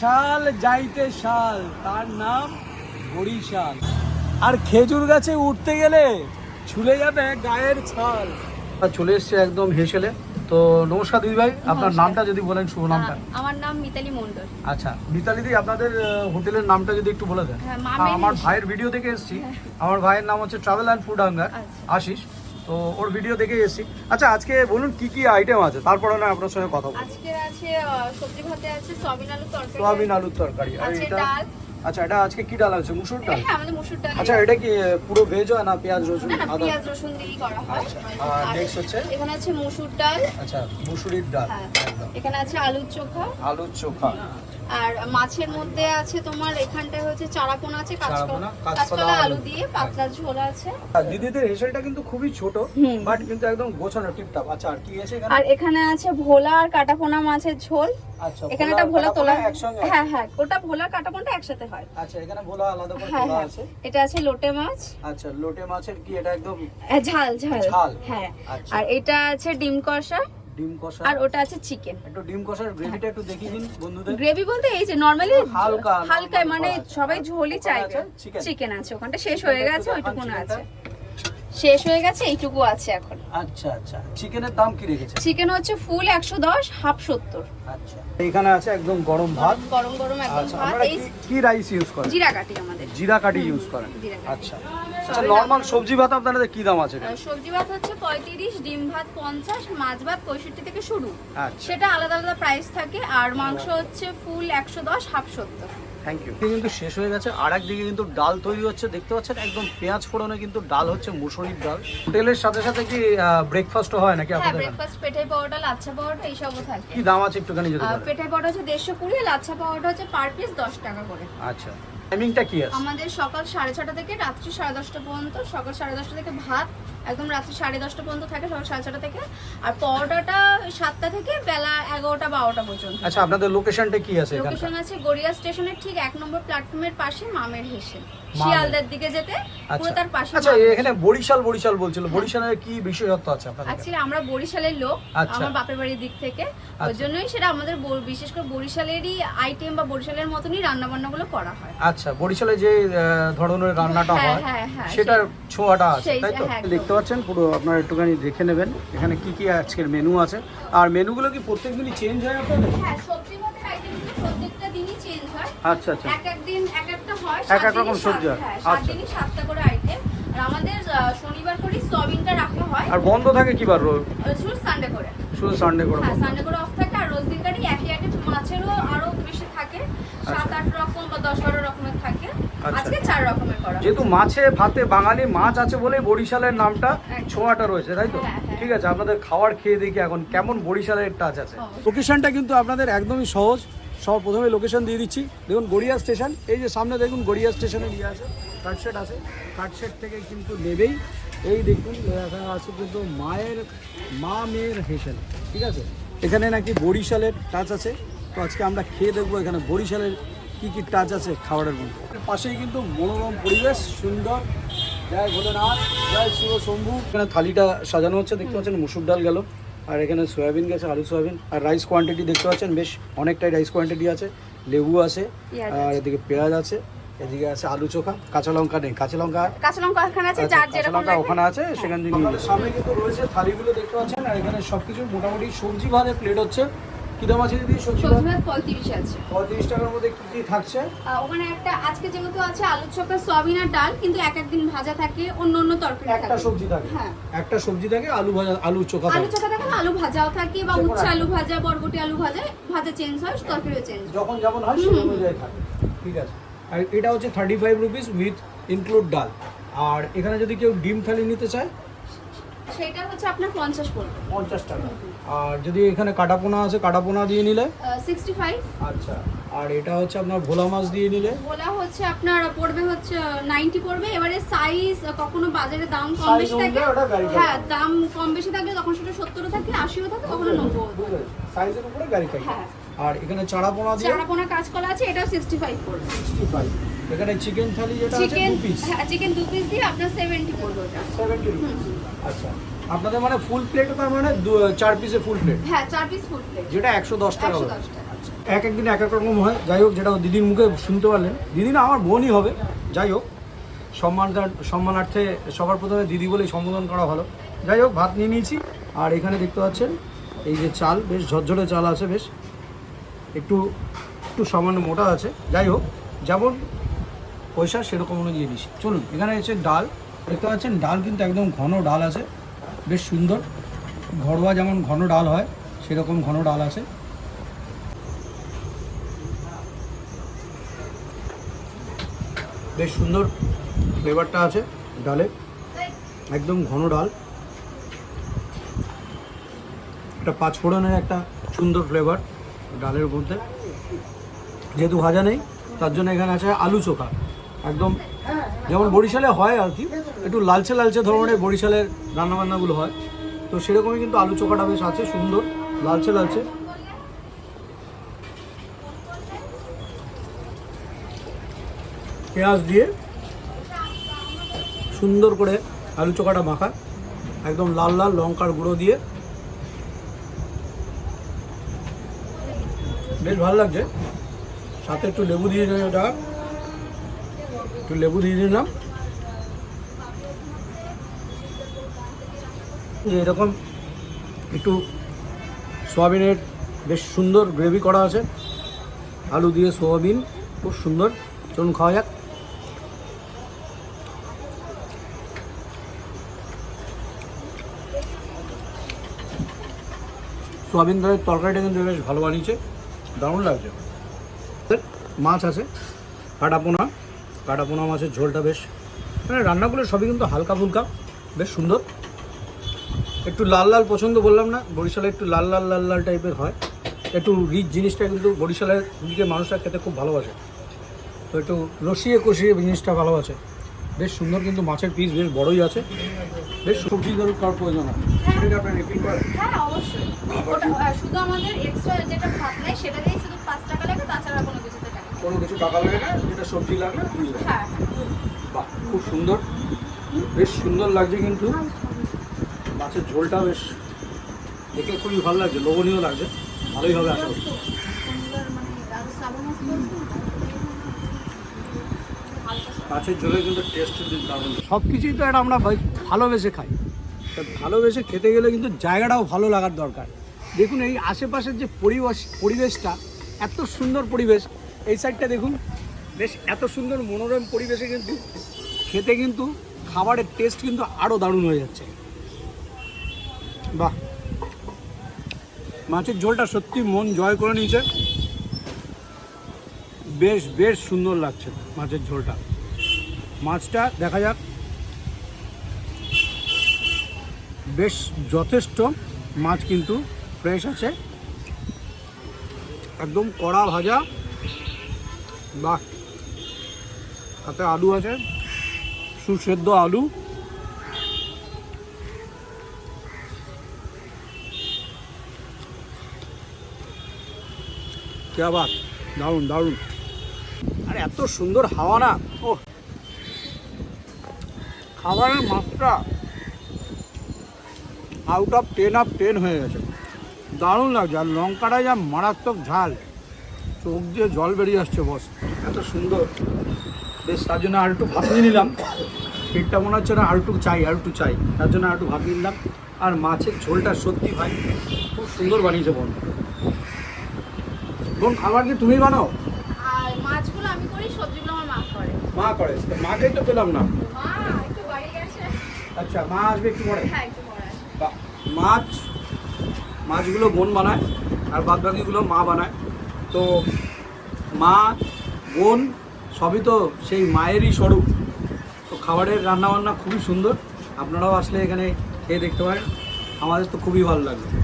শাল যাইতে শাল তার নাম বরিশাল। আর খেজুর গাছে উঠতে গেলে ছুলে যাবে গায়ের ছাল। চলে এসছে একদম হেসেলে। তো নমস্কার দিদি ভাই আপনার নামটা যদি বলেন শুভ নামটা। আমার নাম মিতালি মন্ডল আচ্ছা মিতালি দি আপনাদের হোটেলের নামটা যদি একটু বলে দেন। হ্যাঁ, হ্যাঁ, আমার ভাইয়ের ভিডিও দেখে এসেছি। আমার ভাইয়ের নাম হচ্ছে travel and food hunger. Ashis. তো ওর ভিডিও দেখে এসেছি। আচ্ছা আজকে বলুন কি কি আইটেম আছে? তারপরে না আপনার সঙ্গে কথা বলব। আজকে আছে সবজি ভাতে আছে সয়াবিন আলু তরকারি সোয়াবিন আলুর তরকারি। আর এটা আচ্ছা এটা আজকে কি ডাল আছে? মুসুর ডাল? হ্যাঁ আমাদের মসুর ডাল? আচ্ছা এটা কি পুরো ভেজ হয় না পেঁয়াজ রসুন আদা? পেঁয়াজ রসুন দিয়েই করা হয়। আচ্ছা, আর next হচ্ছে? এখানে আছে মসুর ডাল। আচ্ছা মুসুরির ডাল। হ্যাঁ। এখানে আছে আলুর চোখা। আলুর চোখা। আর মাছের মধ্যে আছে তোমার এখানটায় হচ্ছে চারাপোনা আছে কাঁচকলা আলু। দিয়ে। পাতলা ঝোল আছে। দিদিদের হেসেলটা কিন্তু খুবই ছোট বাট কিন্তু একদম গোছানো টিপটাপ। আচ্ছা আর কি আছে আর এখানে আছে ভোলা আর কাটাপোনা মাছের ঝোল। আচ্ছা এখানে একটা ভোলা তোলা হ্যাঁ হ্যাঁ ওটা ভোলা কাটাপোনাটা একসাথে হয়। আচ্ছা এখানে ভোলা আলাদা করে হ্যাঁ তোলা হ্যাঁ। আছে? এটা আছে লোটে মাছ। আচ্ছা লোটে মাছের কি এটা একদম হ্যাঁ, ঝাল ঝাল। ঝাল। হ্যাঁ। আচ্ছা। আর এটা আছে ডিম কষা। ডিম কষা। আর ওটা আছে চিকেন একটু ডিম কষার গ্রেভিটা একটু দেখিয়ে দিন বন্ধুদের। গ্রেভি বলতে এই যে নরমালি হালকা, হালকা মানে সবাই ঝোলই চাইবে চিকেন আছে। ওখানটা শেষ হয়ে গেছে দেখান, ওইটুকুন আছে। শেষ হয়ে গেছে এইটুকু আছে এখন। আচ্ছা আচ্ছা। চিকেনের দাম কি রেখেছে চিকেন হচ্ছে ফুল একশো দশ হাফ সত্তর। আচ্ছা। এখানে আছে একদম গরম ভাত। গরম গরম একদম আচ্ছা ভাত কি- রাইস ইউজ করেন? জিরা কাটি আমাদের। জিরা কাঠি ইউজ করেন। আচ্ছা। আচ্ছা নর্মাল সবজি ভাত আপনাদের কি দাম আছে সবজি ভাত হচ্ছে পঁয়ত্রিশ ডিম ভাত পঞ্চাশ মাছ ভাত পঁয়ষট্টি থেকে শুরু। আচ্ছা। সেটা আলাদা আলাদা প্রাইস থাকে আর মাংস হচ্ছে ফুল একশো দশ হাফ সত্তর। থ্যাংক ইউ কিন্তু শেষ হয়ে গেছে আর একদিকে কিন্তু ডাল তৈরি হচ্ছে দেখতে পাচ্ছেন একদম পেঁয়াজ ফোড়নে কিন্তু ডাল হচ্ছে মুসুরির ডাল। হোটেলের সাথে সাথে কি ব্রেকফাস্টও হয় নাকি হ্যাঁ আপনাদের এখানে? ব্রেকফাস্ট পেটাই পাউডার লাচ্ছা পাউডার এইসবও থাকে। কি দাম আছে একটুখানি যদি পেটাই হচ্ছে দেড়শো কুড়ি লাচ্ছা পাউডার হচ্ছে পার পিস দশ টাকা করে। আচ্ছা। টাইমিংটা কি আছে? আমাদের সকাল সাড়ে ছটা থেকে রাত্রি সাড়ে দশটা পর্যন্ত সকাল সাড়ে দশটা থেকে ভাত একদম রাত্রি সাড়ে দশটা পর্যন্ত থাকে সকাল সাড়ে ছটা থেকে। আর পরোটাটা সাতটা থেকে বেলা এগারোটা বারোটা পর্যন্ত আচ্ছা আপনাদের লোকেশনটা কি আছে লোকেশন আছে গড়িয়া স্টেশনের ঠিক এক নম্বর প্ল্যাটফর্মের পাশে মামের মামের। শিয়ালদার দিকে যেতে পুরো আচ্ছা তার পাশে আচ্ছা এখানে বরিশাল বরিশাল বলছিল। বরিশালের কি বিশেষত্ব আছে আপনাদের? অ্যাকচুয়ালি আমরা বরিশালের লোক আচ্ছা। আমার বাপের বাড়ির দিক থেকে। ওই আচ্ছা। জন্যই সেটা আমাদের বিশেষ করে বরিশালেরই আইটেম বা বরিশালের মতনই রান্না বান্নাগুলো করা হয়। আচ্ছা বরিশালে যে আহ, ধরনের রান্নাটা হ্যাঁ, হয় হ্যাঁ, হ্যাঁ, সেটার ছোঁয়াটা আছে তাই তো? হ্যাঁ, দেখতে পাচ্ছেন পুরো আপনারা একটুখানি দেখে নেবেন। এখানে কি কি আজকের মেনু আছে? আর মেনুগুলো কি প্রত্যেক দিনই চেঞ্জ হয় আপনাদের? হ্যাঁ সবজি ভাতের আইটেমগুলো প্রত্যেকটা দিনই চেঞ্জ হয় আচ্ছা আচ্ছা। এক এক দিন এক একটা হয় এক এক রকম সবজি হ্যাঁ। সাত আচ্ছা। দিনই সাতটা করে আইটেম আর আমাদের শনিবার করে সয়াবিনটা রাখা হয়। আর বন্ধ থাকে কি বার রোজ? শুধু সানডে করে। শুধু সানডে করে হ্যাঁ সানডে করে অফ থাকে আর রোজ দিনকারই একই আইটেম মাছেরও আরও বেশি থাকে। সাত আট রকম বা দশ বারো রকমের থাকে। আচ্ছা। আজকে চার রকমের করা যেহেতু মাছে ভাতে বাঙালি মাছ আছে বলে বরিশালের নামটা ছোঁয়াটা রয়েছে তাই তো? হ্যাঁ, হ্যাঁ। ঠিক আছে আপনাদের খাওয়ার খেয়ে দেখি এখন কেমন বরিশালের টাচ আছে। লোকেশনটা কিন্তু আপনাদের একদমই সহজ। সব প্রথমে লোকেশন দিয়ে দিচ্ছি। দেখুন গড়িয়া স্টেশন এই যে সামনে দেখুন গড়িয়া স্টেশনে ইয়ে আছে কাটশেট আছে। কাটশেট থেকে কিন্তু নেবেই। এই দেখুন আছে কিন্তু মায়ের, মা মেয়ের হেসেল, ঠিক আছে? এখানে নাকি বরিশালের টাচ আছে। তো আজকে আমরা খেয়ে দেখব এখানে বরিশালের কি কি টাচ আছে খাবারের মধ্যে। পাশেই কিন্তু মনোরম পরিবেশ, সুন্দর। জয় ভোলেনাথ, জয় শিব শম্ভু। এখানে থালিটা সাজানো হচ্ছে, দেখতে পাচ্ছেন, মুসুর ডাল গেল। আর এখানে সয়াবিন গেছে আলু সয়াবিন। আর রাইস কোয়ান্টিটি দেখতে পাচ্ছেন? বেশ অনেকটাই রাইস কোয়ান্টিটি আছে। লেবু আছে। আর এদিকে পেঁয়াজ আছে। এদিকে আছে আলু চোখা। কাঁচা লঙ্কা নেই। কাঁচা লঙ্কা কাঁচা লঙ্কা ওখানে আছে আচ্ছা, যার কাঁচা যেরকম লঙ্কা ওখানে আছে সেখান থেকে সামনে কিন্তু রয়েছে থালিগুলো দেখতে পাচ্ছেন? আর এখানে সবকিছু মোটামুটি সবজি ভাতের প্লেট হচ্ছে। কি দাম আছে দিদি সবজি ভাত পঁয়ত্রিশ আছে পঁয়ত্রিশ টাকার মধ্যে কি কি থাকছে? ওখানে একটা আজকে যেহেতু আছে আলু চোখা সয়াবিন আর ডাল কিন্তু এক একদিন ভাজা থাকে অন্য অন্য তরকারি একটা সবজি থাকে। হ্যাঁ। একটা সবজি থাকে আলু ভাজা আলু চোখা আলু চোখা থাকে আলু ভাজাও থাকে বা উচ্ছে আলু ভাজা বরবটি আলু ভাজা ভাজা চেঞ্জ হয় তরকারিও চেঞ্জ যখন যেমন হয় সেই অনুযায়ী থাকে ঠিক আছে। আর এটা হচ্ছে thirty five rupees with include ডাল। আর এখানে যদি কেউ ডিম থালি নিতে চায় সেটা হচ্ছে আপনার পঞ্চাশ পড়বে। পঞ্চাশ টাকা। আর যদি এখানে কাটাপোনা আছে কাটাপোনা দিয়ে নিলে? সিক্সটি ফাইভ আচ্ছা। আর এটা হচ্ছে আপনার ভোলা মাছ দিয়ে নিলে? বলা হচ্ছে আপনার পড়বে হচ্ছে নাইনটি পড়বে। এবারে সাইজ কখনো বাজারে দাম কম বেশি থাকে করে। হ্যাঁ দাম কম বেশি থাকলে তখন সেটা সত্তরও থাকে আশিও থাকে কখনো নব্বই সাইজের উপরে গাড়ি খাই হ্যাঁ। আর এখানে চাড়াপোনা দিয়ে? চারাপোনা কাঁচকলা আছে এটাও সিক্সটি ফাইভ পড়বে। সিক্সটি ফাইভ এখানে চিকেন থালি যেটা আছে চিকেন হ্যাঁ চিকেন দু পিস দিয়ে আপনার সেভেন্টি পড়বে ওটা। সেভেন্টি রুপিস আচ্ছা। আপনাদের মানে ফুল প্লেট তার মানে চার পিসে ফুল প্লেট হ্যাঁ চার পিস ফুড প্লেট যেটা একশো দশ টাকা একশো হবে। দশ টাকা। আচ্ছা। এক একদিন এক এক রকম হয়। যাই হোক যেটা দিদির মুখে শুনতে পারলেন। দিদি না আমার বোনই হবে। যাই হোক সম্মান সম্মানার্থে সবার প্রথমে দিদি বলেই সম্বোধন করা ভালো। যাই হোক ভাত নিয়ে নিয়েছি। আর এখানে দেখতে পাচ্ছেন এই যে চাল বেশ ঝরঝরে চাল আছে বেশ। একটু একটু সামান্য মোটা আছে। যাই হোক যেমন পয়সা সেরকম অনুযায়ী দিছি চলুন, এখানে হচ্ছে ডাল। দেখতে পাচ্ছেন, ডাল কিন্তু একদম ঘন ডাল আছে। বেশ সুন্দর। ঘরোয়া যেমন ঘন ডাল হয়, সেরকম ঘন ডাল আছে। বেশ সুন্দর ফ্লেভারটা আছে ডালে। একদম ঘন ডাল। একটা পাঁচফোড়নের একটা সুন্দর ফ্লেভার ডালের মধ্যে। যেহেতু ভাজা নেই, তার জন্য এখানে আছে আলু চোখা। একদম, যেমন বরিশালে হয় আর কি, একটু লালচে লালচে ধরনের বরিশালের রান্নাবান্নাগুলো হয়। তো সেরকমই কিন্তু আলু চোখাটা বেশ আছে, সুন্দর, লালচে লালচে। পেঁয়াজ দিয়ে সুন্দর করে আলু চোখাটা মাখা, একদম লাল লাল লঙ্কার গুঁড়ো দিয়ে। বেশ ভালো লাগছে। সাথে একটু লেবু দিয়ে ওটা একটু লেবু দিয়ে দিলাম। এরকম একটু সোয়াবিনের বেশ সুন্দর গ্রেভি করা আছে। আলু দিয়ে সোয়াবিন, খুব সুন্দর। চলুন খাওয়া যাক। সোয়াবিন ধরের তরকারিটা কিন্তু বেশ ভালো বানিয়েছে। দারুণ লাগছে। মাছ আছে কাটাপোনা কাটাপোনা মাছের ঝোলটা বেশ। মানে রান্নাগুলো সবই কিন্তু হালকা ফুলকা বেশ সুন্দর। একটু লাল লাল পছন্দ বললাম না বরিশালে একটু লাল লাল লাল লাল টাইপের হয়। একটু রিচ জিনিসটা কিন্তু বরিশালের দিকে মানুষরা খেতে খুব ভালোবাসে। তো একটু রসিয়ে কষিয়ে জিনিসটা ভালোবাসে বেশ সুন্দর কিন্তু মাছের পিস বেশ বড়ই আছে। বেশ সবজি ধরুন করার প্রয়োজন হয়? হ্যাঁ। অবশ্যই। শুধু আমাদের এক্সট্রা যেটা ভাত নেয় সেটা দিয়ে শুধু পাঁচ টাকা লাগে তাছাড়া কোনো কিছুতে টাকা নেই। কোনো কিছু টাকা লাগে না যেটা সবজি দিয়ে দেবেন। হ্যাঁ বাহ খুব সুন্দর। বেশ সুন্দর লাগছে কিন্তু। মাছের ঝোলটা বেশ দেখে খুবই ভালো লাগছে লোভনীয় লাগছে। ভালোই হবে আশা করি। মাছের ঝোলে কিন্তু টেস্ট দারুণ। সব কিছুই তো এটা আমরা ভালোবেসে খাই। তা ভালোবেসে খেতে গেলে কিন্তু জায়গাটাও ভালো লাগার দরকার। দেখুন এই আশেপাশের যে পরিবেশ পরিবেশটা এত সুন্দর পরিবেশ এই সাইডটা দেখুন। বেশ, এত সুন্দর মনোরম পরিবেশে কিন্তু খেতে কিন্তু খাবারের টেস্ট কিন্তু আরও দারুণ হয়ে যাচ্ছে। বাহ। মাছের ঝোলটা সত্যি মন জয় করে নিয়েছে। বেশ বেশ সুন্দর লাগছে মাছের ঝোলটা। মাছটা দেখা যাক। বেশ যথেষ্ট মাছ কিন্তু ফ্রেশ আছে। একদম কড়া ভাজা। বাহ। সাথে আলু আছে? সুসেদ্ধ আলু। বাত দারুণ দারুণ। আর, এত সুন্দর হাওয়া না। ও খাবারের মাত্রা out of ten of ten হয়ে গেছে। দারুণ লাগছে। আর লঙ্কাটা যা মারাত্মক ঝাল। চোখ দিয়ে জল বেরিয়ে আসছে বস। এত সুন্দর। বেশ তার জন্য আর একটু ভাত নিয়ে নিলাম। পেটটা মনে হচ্ছে না আর একটু চাই আর একটু চাই। তার জন্য আর একটু ভাত নিয়ে নিলাম। আর মাছের ঝোলটা সত্যি ভাই খুব সুন্দর বানিয়েছে বোন। বোন খাবার কি তুমি বানাও? আর মাছগুলো আমি করি সবজিগুলো আমার মা করে। মা করে তো পেলাম না। মা একটু বাড়ি গেছে। আচ্ছা মা আসবে একটু পরে? হ্যাঁ একটু পরে বা- মাছ মাছগুলো বোন বানায় আর বাদ বাকিগুলো মা বানায়। তো মা, বোন, সবই তো সেই মায়েরই স্বরূপ। তো খাবারের রান্নাবান্না খুবই সুন্দর। আপনারাও আসলে এখানে খেয়ে দেখতে পারেন। আমাদের তো খুবই ভালো লাগল।